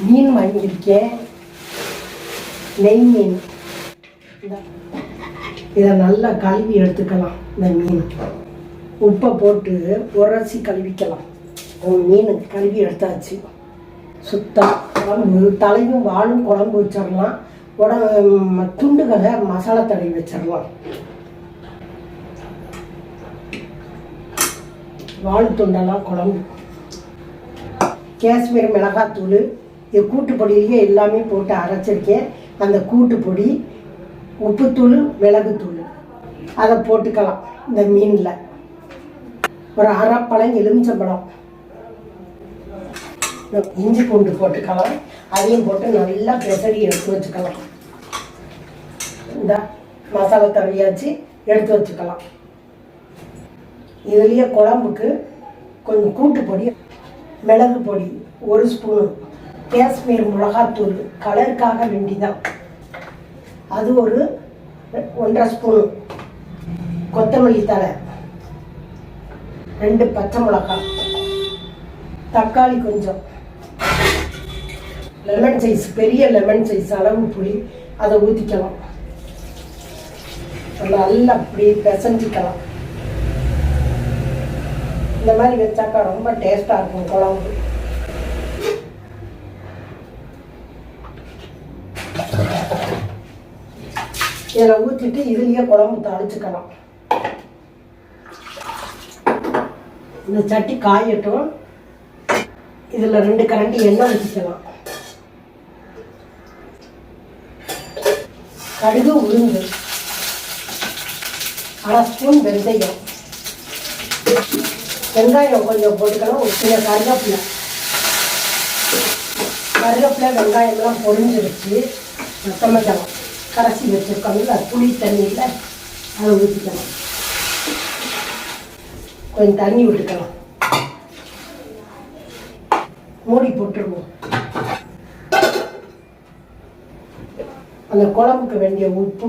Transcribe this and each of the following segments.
மீன் வாங்கியிருக்கேன் நெய் மீன். இதை நல்லா கழுவி எடுத்துக்கலாம் இந்த மீன். உப்பை போட்டு உரசி கழுவிக்கலாம். மீன் கழுவி எடுத்தாச்சு. சுத்தம் குழம்பு தலையும் வாழும் குழம்பு வச்சிடலாம். உடம்பு துண்டுகளை மசாலா தடவி வச்சிடலாம். வாழு துண்டெல்லாம் குழம்பு. காஷ்மீர் மிளகாத்தூள் இது கூட்டு பொடியிலேயே எல்லாமே போட்டு அரைச்சிருக்கேன். அந்த கூட்டு பொடி உப்புத்தூள் மிளகுத்தூள். அதை போட்டுக்கலாம் இந்த மீனில். ஒரு அரைப்பழம் எலுமிச்சம்பழம். இஞ்சி பூண்டு போட்டுக்கலாம். அதையும் போட்டு நல்லா பெசரி எடுத்து வச்சுக்கலாம். இந்த மசாலா தடவியாச்சு எடுத்து வச்சுக்கலாம். இதுலேயே குழம்புக்கு கொஞ்சம் கூட்டு பொடி மிளகு பொடி ஒரு ஸ்பூனு. காஷ்மீர் மிளகாத்தூள் கலருக்காக வேண்டிதான். அது ஒரு ஒன்றரை ஸ்பூனு கொத்தமல்லி தழை ரெண்டு பச்சை மிளகாய் தக்காளி கொஞ்சம். லெமன் சைஸ் பெரிய லெமன் சைஸ் அளவு புளி அதை ஊற்றிக்கலாம் நல்லா அப்படி பிசைஞ்சிக்கலாம். இந்த மாதிரி வச்சாக்கா ரொம்ப டேஸ்டாக இருக்கும் குழம்பு. இதில் ஊற்றிட்டு இதுலேயே குழம்பு தாளிச்சுக்கலாம் இந்த சட்டி காயட்டும். இதில் ரெண்டு கரண்டி எண்ணெய் ஊற்றிக்கலாம் கடுகு உளுந்து. அரை ஸ்பூன் வெந்தயம். வெங்காயம் கொஞ்சம் போட்டுக்கலாம் ஒரு சில கருவேப்பிலை. கருவேப்பிலை வெங்காயம்லாம் பொரிஞ்சிருச்சு. கொத்தமல்லிலாம் கரைச்சி வச்சுருக்கோம்ல புளி தண்ணியில் அதை ஊற்றிக்கலாம் கொஞ்சம் தண்ணி விட்டுக்கலாம். மூடி போட்டுருவோம். அந்த குழம்புக்கு வேண்டிய உப்பு.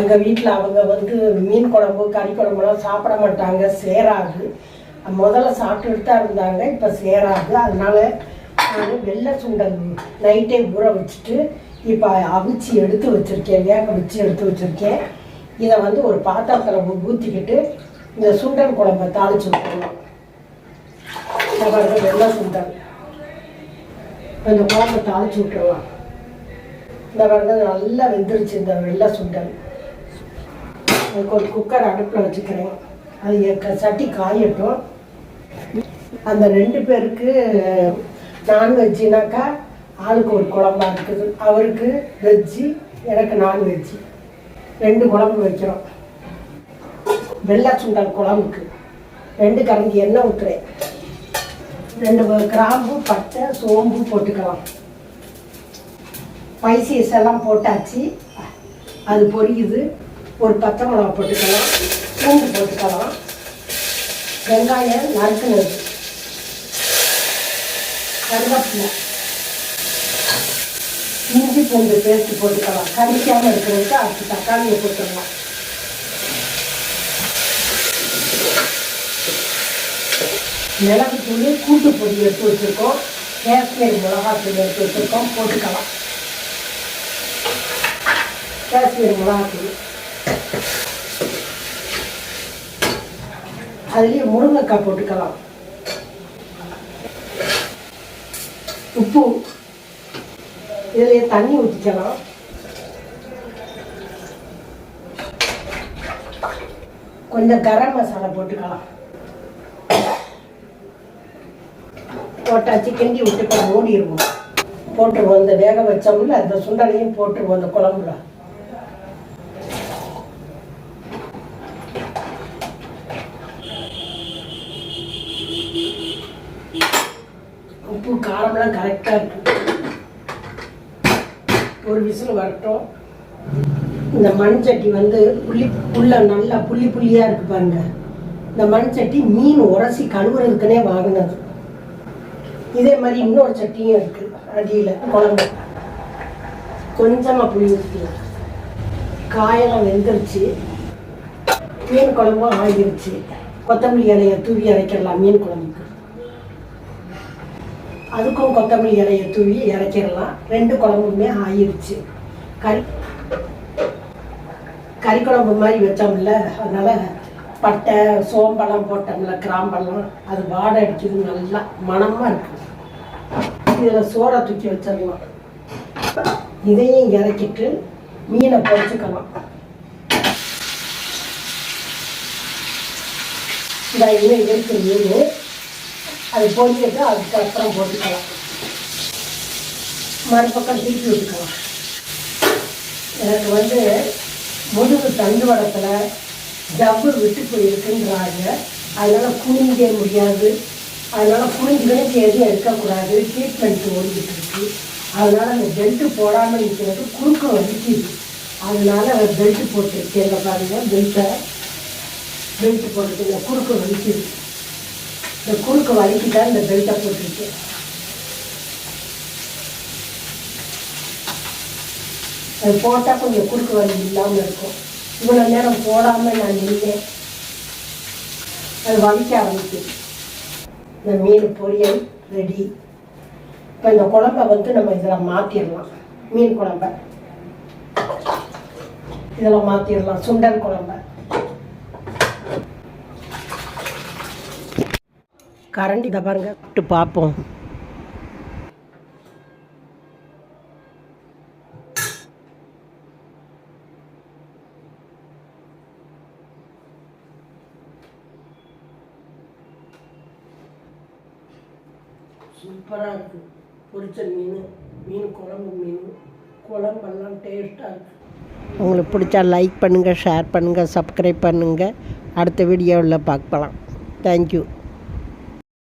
எங்கள் வீட்டில் அவங்க வந்து மீன் குழம்பு கறி குழம்புலாம் சாப்பிட மாட்டாங்க சேராது. முதல்ல சாப்பிட்டுட்டு தான் இருந்தாங்க இப்போ சேராது. அதனால நான் வெள்ளை சுண்டல் நைட்டே ஊற வச்சுட்டு இப்போ அவிச்சு எடுத்து வச்சுருக்கேன் வேக வச்சு எடுத்து வச்சுருக்கேன். இதை வந்து ஒரு பாத்திரத்தில் ஊற்றிக்கிட்டு இந்த சுண்டல் குழம்பை தாளிச்சு விட்டுருவோம் இந்த வெள்ளை சுண்டல். இந்த குழம்பை தாளிச்சு விட்டுருவோம் இந்த பாருங்க நல்லா வெந்துருச்சு இந்த வெள்ளை சுண்டல். அதுக்கு ஒரு குக்கர் அடுப்பில் வச்சுக்கிறேன். அது எக்க- சட்டி காயட்டும். அந்த ரெண்டு பேருக்கு நான்வெஜ்ஜினாக்கா ஆளுக்கு ஒரு குழம்பா இருக்குது. அவருக்கு வெஜ்ஜி எனக்கு நான்வெஜ்ஜி. ரெண்டு குழம்பு வைக்கிறோம். வெள்ளை சுண்டல் குழம்புக்கு ரெண்டு கரண்டி எண்ணெய் ஊற்றுறேன் ரெண்டு கிராம்பு பட்டை சோம்பு போட்டுக்கலாம். ஸ்பைசிஸ் எல்லாம் போட்டாச்சு. அது பொரியுது. ஒரு பச்சை மிளகா போட்டுக்கலாம். பூண்டு போட்டுக்கலாம். வெங்காயம் நறுக்குனது. கருவேப்பிலை இஞ்சி பூண்டு பேஸ்ட் போட்டுக்கலாம். கடிக்காமல் இருக்கிறதுக்கு அடுத்து தக்காளியை போட்டுடலாம் மிளகுத்தூள் கூட்டு பொடி எடுத்து வச்சுருக்கோம். காஷ்மீர் மிளகாத்தூள் எடுத்து வச்சுருக்கோம். போட்டுக்கலாம். காஷ்மீர் மிளகாத்தூள் அதுலேயே முருங்கைக்காய் போட்டுக்கலாம். உப்பு. இதுலேயே தண்ணி ஊற்றிக்கலாம் கொஞ்சம் கரம் மசாலா போட்டுக்கலாம். போட்டாச்சு கிண்டி விட்டு மூடிடுவோம் போட்டுருவோம். இந்த வேக வச்சோம்ல அந்த சுண்டலையும் போட்டுருவோம் அந்த குழம்புல உப்பு காரம்லாம் கரெக்டாக இருக்கு. ஒரு விசில் வரட்டும். இந்த மண் சட்டி வந்து புள்ளி புள்ள நல்லா புள்ளி புள்ளியாக இருக்கு பாருங்க. இந்த மண் சட்டி மீன் உரசி கழுவுறதுக்குனே வாங்கினது. இதே மாதிரி இன்னொரு சட்டியும் இருக்கு அடியில் குழம்பு. கொஞ்சமாக புளி ஊற்றிக்கலாம் காயெல்லாம் வெந்துருச்சு. மீன் குழம்பும் ஆகிருச்சு. கொத்தமல்லி இலையை தூவி அரைக்கலாம் மீன் குழம்புக்கு. அதுக்கும் கொத்தமல்லி இலையை தூவி இறக்கிடலாம். ரெண்டு குழம்புமே ஆயிடுச்சு. கறி கறி குழம்பு மாதிரி வச்சோம்ல அதனால் பட்டை சோம்பெல்லாம் போட்டோம்ல கிராம்பெல்லாம் அது வாடை அடிக்குது நல்லா மணமாக இருக்குது இதில் சோறை தூக்கி வச்சிடலாம். இதையும் இறக்கிட்டு மீனை பொறிச்சுக்கலாம் இந்த இன்னும் இருக்கு மீன் அது அதுக்கு அதுக்கப்புறம் போட்டுக்கலாம். மறுபக்கம் திருப்பி விட்டுக்கலாம். எனக்கு வந்து முதுகு தண்டு வடத்தில் ஜவ்வு விட்டு போயிருக்குன்றாங்க. அதனால் குனிஞ்சே முடியாது. அதனால் குனிஞ்சு குனிஞ்சு எதுவும் எடுக்கக்கூடாது. ட்ரீட்மெண்ட் ஓடிக்கிட்டு இருக்கு. அதனால் அந்த பெல்ட்டு போடாமல் இருக்கிறது குறுக்க வலிக்குது. அவர் பெல்ட்டு போட்டுருக்கேன். இந்த பாருங்க பெல்ட்டை பெல்ட்டு போட்டுருக்கேன் குறுக்க வலிக்குது. இந்த குறுக்கு வலிக்கு தான் இந்த பெல்ட்டை போட்டிருக்கேன் அது போட்டால் கொஞ்சம் குறுக்கு வலி இல்லாமல் இருக்கும். இவ்வளோ நேரம் போடாமல் நான் நின்றேன் அது வலிக்க ஆரம்பிச்சு இந்த மீன் பொரியல் ரெடி இப்போ இந்த குழம்ப வந்து நம்ம இதில் மாற்றிடலாம் மீன் குழம்ப. இதில் மாற்றிடலாம் சுண்டல் குழம்ப. கரண்டி இதை பாருங்க. விட்டு பார்ப்போம். சூப்பராக இருக்குது பொரிச்ச மீன் மீன் குழம்பு மீன் குழம்பெல்லாம் டேஸ்ட்டாக இருக்குது உங்களுக்கு பிடிச்சா லைக் பண்ணுங்கள் ஷேர் பண்ணுங்கள் சப்ஸ்கிரைப் பண்ணுங்கள் அடுத்த வீடியோவில் பார்க்கலாம். தேங்க்யூ